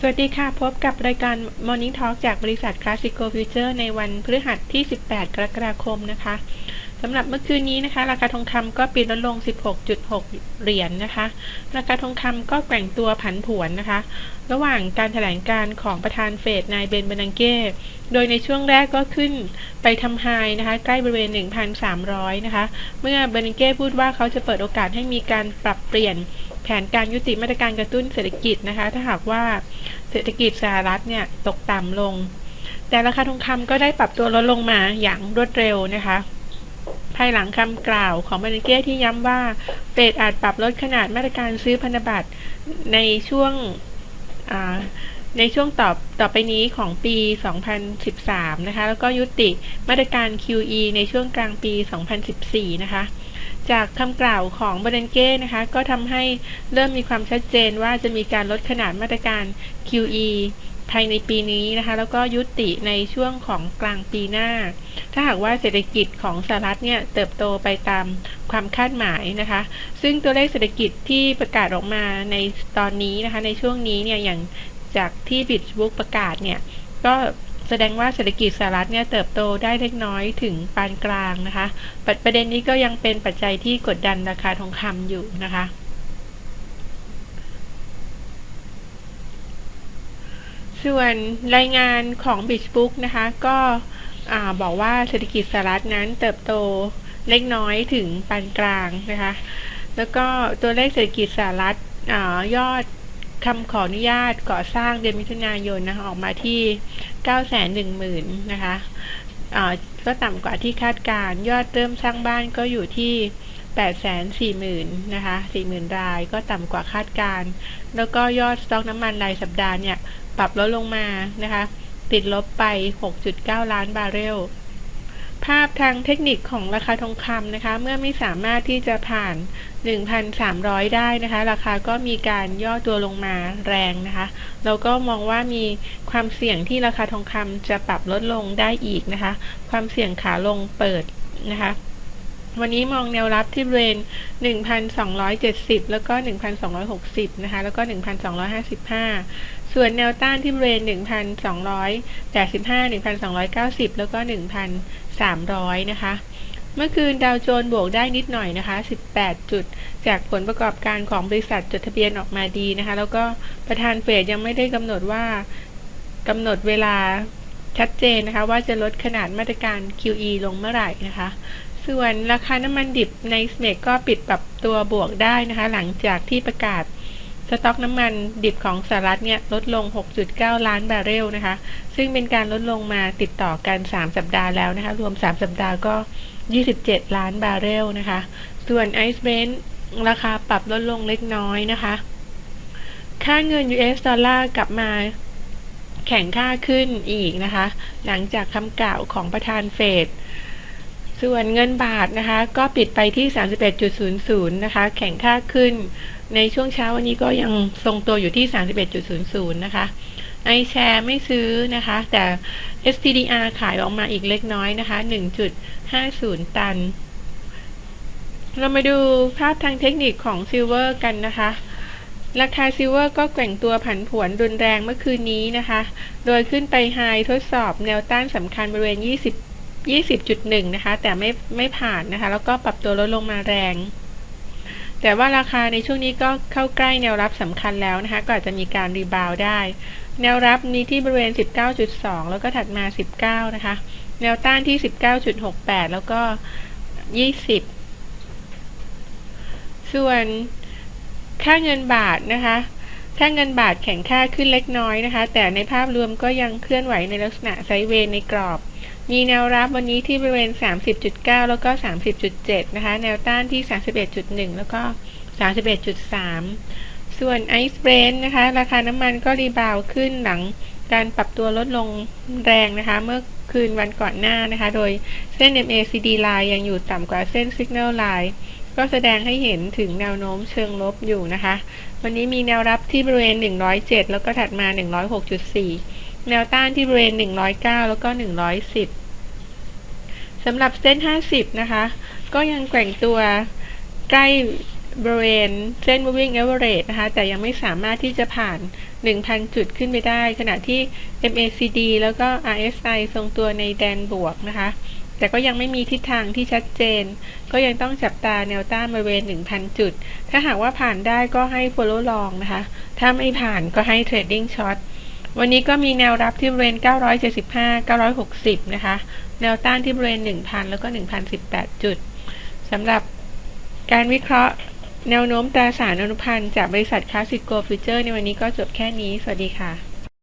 สวัสดีค่ะ พบกับรายการ Morning Talk จากบริษัท Classico Future ในวันพฤหัสที่ 18 กรกฎาคมนะคะสำหรับเมื่อคืนนี้นะคะ ราคาทองคำก็ปิดลดลง 16.6 เหรียญนนะคะ ราคาทองคำก็แกว่งตัวผันผวนนะคะ ระหว่างการถแถลงการของประธานเฟดนายเบนเบนังเก้ โดยในช่วงแรกก็ขึ้นไปทำไฮนะคะ ใกล้บริเวณ 1,300 นะคะ เมื่อเบนังเก้พูดว่าเขาจะเปิดโอกาสให้มีการปรับเปลี่ยน แผนการยุติมาตรการกระตุ้นเศรษฐกิจนะคะ ถ้าหากว่าเศรษฐกิจสหรัฐเนี่ยตกต่ำลง แต่ราคาทองคำก็ได้ปรับตัวลดลงมาอย่างรวดเร็วนะคะ ภายหลังคำกล่าวของเบนเก้ที่ย้ำว่าเฟดอาจปรับลดขนาดมาตรการซื้อพันธบัตรในช่วงในช่วงต่อต่อไปนี้ของปี 2013 นะคะ แล้วก็ยุติมาตรการ QE ในช่วงกลางปี 2014 นะคะ จากคำกล่าวของบรนเก้นะคะ ก็ทำให้เริ่มมีความชัดเจนว่าจะมีการลดขนาดมาตรการ QE ภายในปีนี้นะคะ แล้วก็ยุติในช่วงของกลางปีหน้า ถ้าหากว่าเศรษฐกิจของสหรัฐเนี่ยเติบโตไปตามความคาดหมายนะคะ ซึ่งตัวเลขเศรษฐกิจที่ประกาศออกมาในตอนนี้นะคะ ในช่วงนี้เนี่ยอย่างจากที่บิ t บุ๊กประกาศเนี่ยก็ แสดงว่าเศรษฐกิจสหรัฐเนี่ยเติบโตได้เล็กน้อยถึงปานกลางนะคะประเด็นนี้ก็ยังเป็นปัจจัยที่กดดันราคาทองคำอยู่นะคะส่วนรายงานของ b i t บุ๊กนะคะก็บอกว่าเศรษฐกิจสหรัฐนั้นเติบโตเล็กน้อยถึงปานกลางนะคะ แล้วก็ตัวเลขเศรษฐกิจสหรัฐอยอดคำขออนุญาตก่อสร้างเดือนมิถุนายนนะคะออกมาที่ 9 1 0 0 0 0 นะคะก็ต่ำกว่าที่คาดการยอดเริ่มสร้างบ้านก็อยู่ที่ 8 4 0 0 0 0นะคะ40,000 รายก็ต่ำกว่าคาดการ แล้วก็ยอดสต็อกน้ำมันรายสัปดาห์เนี่ย ปรับลดลงมานะคะ ติดลบไป 6.9 ล้านบาร์เรล ภาพทางเทคนิคของราคาทองคำนะคะ เมื่อไม่สามารถที่จะผ่าน 1,300 ได้นะคะ ราคาก็มีการย่อตัวลงมาแรงนะคะ เราก็มองว่ามีความเสี่ยงที่ราคาทองคำจะปรับลดลงได้อีกนะคะ ความเสี่ยงขาลงเปิดนะคะวันนี้มองแนวรับที่บริเวณ 1,270 แล้วก็ 1,260 นะคะ แล้วก็ 1,255 ส่วนแนวต้านที่บริเวณ 1,285 1,290 แล้วก็ 1,300 นะคะ เมื่อคืนดาวโจนส์บวกได้นิดหน่อยนะคะ 18 จุด จากผลประกอบการของบริษัทจดทะเบียนออกมาดีนะคะ แล้วก็ประธานเฟดยังไม่ได้กำหนดว่ากำหนดเวลาชัดเจนนะคะ ว่าจะลดขนาดมาตรการ QE ลงเมื่อไหร่นะคะ ส่วนราคาน้ำมันดิบในสเมกก็ปิดปรับตัวบวกได้นะคะ หลังจากที่ประกาศ สต็อกน้ำมันดิบของสหรัฐเนี่ยลดลง 6.9 ล้านบาร์เรลนะคะ ซึ่งเป็นการลดลงมาติดต่อกัน 3 สัปดาห์แล้วนะคะ รวม 3 สัปดาห์ก็ 27 ล้านบาร์เรลนะคะ ส่วนไอซ์เบนราคาปรับลดลงเล็กน้อยนะคะ ค่าเงิน US ดอลลาร์กลับมาแข่งค่าขึ้นอีกนะคะ หลังจากคำกล่าวของประธานเฟดส่วนเงินบาทนะคะ ก็ปิดไปที่ 31.00 นะคะ แข่งค่าขึ้น ในช่วงเช้าวันนี้ก็ยังทรงตัวอยู่ที่ 31.00 นะคะ ไอแชร์ไม่ซื้อนะคะ แต่ SPDR ขายออกมาอีกเล็กน้อยนะคะ 1.50 ตัน เรามาดูภาพทางเทคนิคของซิลเวอร์กันนะคะราคาซิลเวอร์ก็แกว่งตัวผันผวนรุนแรงเมื่อคืนนี้นะคะ โดยขึ้นไปไฮทดสอบแนวต้านสำคัญบริเวณ 20 20.1 นะคะ แต่ไม่ไม่ผ่านนะคะ แล้วก็ปรับตัวลดลงมาแรง แต่ว่าราคาในช่วงนี้ก็เข้าใกล้แนวรับสำคัญแล้วนะคะ ก็อาจจะมีการรีบาวได้ แนวรับนี้ที่บริเวณ 19.2 แล้วก็ถัดมา 19 นะคะ แนวต้านที่ 19.68 แล้วก็ 20 ส่วนค่าเงินบาทนะคะค่าเงินบาทแข็งค่าขึ้นเล็กน้อยนะคะ แต่ในภาพรวมก็ยังเคลื่อนไหวในลักษณะไซเวย์ในกรอบ มีแนวรับวันนี้ที่บริเวณ 30.9 แล้วก็ 30.7 นะคะ แนวต้านที่ 31.1 แล้วก็ 31.3 ส่วนไอซ์เบรนนะคะ ราคาน้ำมันก็รีบาวขึ้นหลังการปรับตัวลดลงแรงนะคะ เมื่อคืนวันก่อนหน้านะคะ โดยเส้น MACD line ยังอยู่ต่ำกว่าเส้น Signal line ก็แสดงให้เห็นถึงแนวโน้มเชิงลบอยู่นะคะ วันนี้มีแนวรับที่บริเวณ 107 แล้วก็ถัดมา 106.4 แนวต้านที่บริเวณ 109 แล้วก็ 110 สำหรับเส้น 50 นะคะ ก็ยังแกว่งตัวใกล้บริเวณเส้น moving average นะคะ แต่ยังไม่สามารถที่จะผ่าน 1,000 จุดขึ้นไปได้ ขณะที่ MACD แล้วก็ RSI ทรงตัวในแดนบวกนะคะ แต่ก็ยังไม่มีทิศทางที่ชัดเจน ก็ยังต้องจับตาแนวต้านบริเวณ 1,000 จุด ถ้าหากว่าผ่านได้ก็ให้ follow long นะคะ ถ้าไม่ผ่านก็ให้ trading short วันนี้ก็มีแนวรับที่บริเวณ 975 960 นะคะ แนวต้านที่บริเวณ 1,000 แล้วก็ 1,018 จุดสำหรับการวิเคราะห์แนวโน้มตราสารอนุพันธ์จากบริษัทคลาสสิกโกฟิวเจอร์ในวันนี้ก็จบแค่นี้ สวัสดีค่ะ